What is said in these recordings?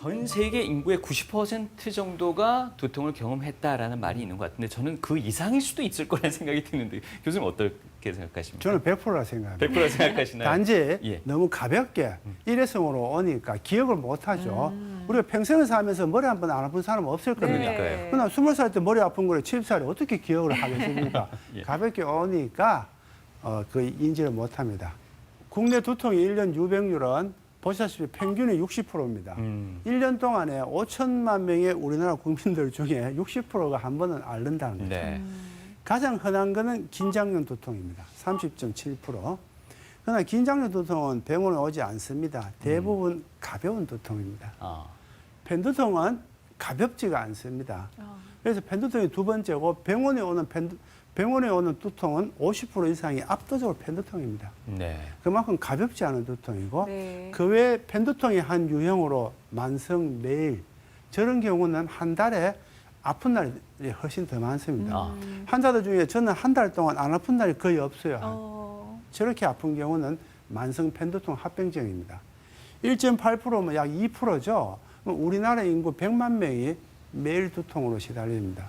전 세계 인구의 90% 정도가 두통을 경험했다라는 말이 있는 것 같은데 저는 그 이상일 수도 있을 거라는 생각이 드는데 교수님 어떻게 생각하십니까? 저는 100%라 생각합니다. 100% 생각하시나요? 단지 예. 음. 너무 가볍게 일회성으로 오니까 기억을 못 하죠. 음. 우리가 평생을 살면서 머리 한 번 안 아픈 사람 없을 겁니다. 그러니까요. 그러나 스물 살때 머리 아픈 거를 70살에 어떻게 기억을 하겠습니까? 예. 가볍게 오니까 어, 그 인지를 못 합니다. 국내 두통의 일년 유병률은 보시다시피 평균이 60%입니다. 음. 일년 동안에 5천만 명의 우리나라 국민들 중에 60%가 한 번은 앓는다는 거죠. 네. 가장 흔한 거는 긴장염 두통입니다. 30.7%. 그러나 긴장염 두통은 병원에 오지 않습니다. 대부분 가벼운 두통입니다. 아. 펜두통은 가볍지가 않습니다. 아. 그래서 펜두통이 두 번째고 병원에 오는 펜두, 병원에 오는 두통은 50% 이상이 압도적으로 펜두통입니다. 네. 그만큼 가볍지 않은 두통이고 네. 그 외에 펜두통이 한 유형으로 만성 매일 저런 경우는 한 달에 아픈 날이 훨씬 더 많습니다. 아. 음. 환자들 중에 저는 한 달 동안 안 아픈 날이 거의 없어요. 어. 저렇게 아픈 경우는 만성 펜두통 합병증입니다. 1.8%면 약 2%죠. 우리나라 인구 100만 명이 매일 두통으로 시달립니다.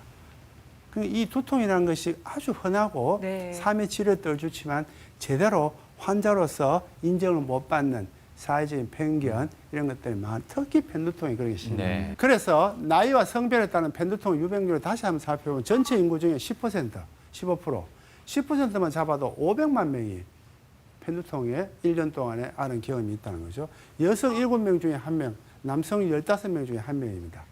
그이 두통이라는 것이 아주 흔하고 네. 삶의 질을 떨주지만 제대로 환자로서 인정을 못 받는 사회적인 편견 이런 것들이 많. 특히 펜두통이 그러기 쉽습니다. 네. 그래서 나이와 성별에 따른 펜두통 유병률을 다시 한번 살펴보면 전체 인구 중에 10%, 15%, 10%만 잡아도 500만 명이 펜두통에 1년 동안에 앓은 경험이 있다는 거죠. 여성 7명 중에 1명, 남성 15명 중에 1명입니다.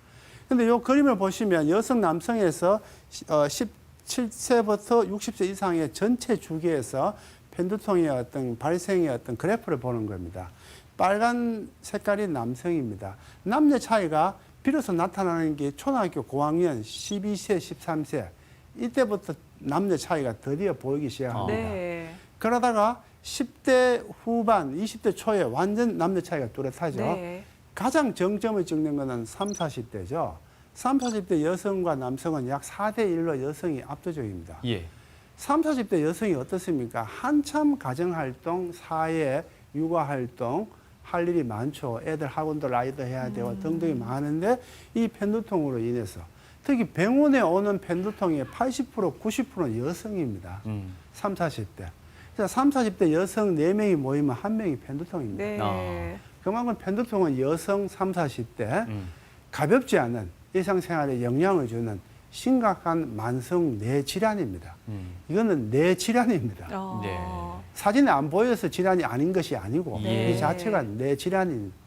근데 이 그림을 보시면 여성, 남성에서 어, 17세부터 60세 이상의 전체 주기에서 펜두통의 어떤 발생의 어떤 그래프를 보는 겁니다. 빨간 색깔이 남성입니다. 남녀 차이가 비로소 나타나는 게 초등학교 고학년 12세, 13세 이때부터 남녀 차이가 드디어 보이기 시작합니다. 네. 그러다가 10대 후반, 20대 초에 완전 남녀 차이가 뚜렷하죠. 네. 가장 정점을 찍는 것은 3, 40대죠. 3, 40대 여성과 남성은 약 4대 1로 여성이 압도적입니다. 예. 3, 40대 여성이 어떻습니까? 한참 가정활동, 사회, 육아활동, 할 일이 많죠. 애들 학원도 라이더 해야 되고 등등이 많은데 이 펜두통으로 인해서 특히 병원에 오는 펜두통의 80%, 90%는 여성입니다. 음. 3, 40대. 그래서 3, 40대 여성 4명이 모이면 한명이 펜두통입니다. 네. 아. 그만큼 펜두통은 여성 3, 40대 음. 가볍지 않은 일상생활에 영향을 주는 심각한 만성 뇌질환입니다. 음. 이거는 뇌질환입니다. 어. 네. 사진에 안 보여서 질환이 아닌 것이 아니고 예. 이 자체가 뇌질환입니다.